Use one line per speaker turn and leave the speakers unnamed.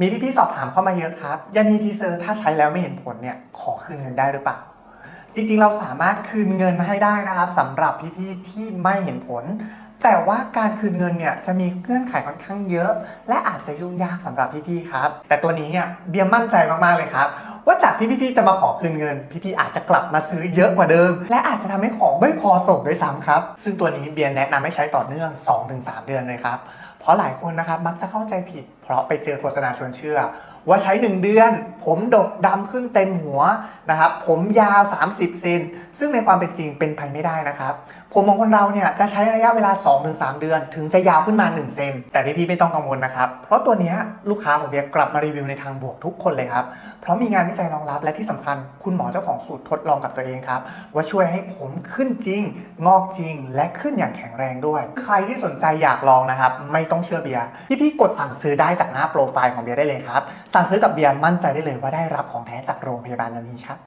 มีพี่ๆสอบถามเข้ามาเยอะครับยานีทีเซอร์ถ้าใช้แล้วไม่เห็นผลเนี่ยขอคืนเงินได้หรือเปล่า จริงๆเราสามารถคืนเงินให้ได้นะครับสำหรับพี่ๆที่ไม่เห็นผล แต่ว่าการคืนเงินเนี่ยจะมีเงื่อนไขค่อนข้างเยอะ และอาจจะยุ่งยากสำหรับพี่ๆครับ แต่ตัวนี้เนี่ยเบียร์มั่นใจมากๆเลยครับ ว่าจากที่พี่ๆจะมาขอคืนเงิน พี่ๆอาจจะกลับมาซื้อเยอะกว่าเดิม และอาจจะทำให้ของไม่พอส่งด้วยซ้ำครับ ซึ่งตัวนี้เบียร์แนะนำให้ใช้ต่อเนื่อง 2-3 เดือนเลยครับ เพราะหลายคนนะครับมักจะเข้าใจผิด เพราะไปเจอโฆษณาชวนเชื่อว่าใช้ 1 เดือน ผมดกดำขึ้นเต็มหัวนะครับผมยาว 30 เซนซึ่งในความเป็นจริงเป็นไปไม่ได้นะครับ ผมของคนเราเนี่ยจะใช้ระยะเวลา 2-3 เดือน ถึงจะยาวขึ้นมา 1 เซน แต่พี่ๆไม่ต้องกังวลนะครับ เพราะตัวนี้ลูกค้าของเบียร์กลับมารีวิวในทางบวกทุกคนเลยครับ เพราะมีงานวิจัยรองรับและที่สำคัญ คุณหมอเจ้าของสูตรทดลองกับตัวเองครับ ว่าช่วยให้ผมขึ้นจริง งอกจริง และขึ้นอย่างแข็งแรงด้วย ใครที่สนใจอยากลองนะครับไม่ต้องเชื่อเบียร์พี่ๆกดสั่งซื้อได้จากหน้าโปรไฟล์ของเบียร์ได้เลยครับสั่งซื้อกับเบียร์มั่นใจได้เลยว่าได้รับของแท้จากโรงพยาบาลยันนีครับ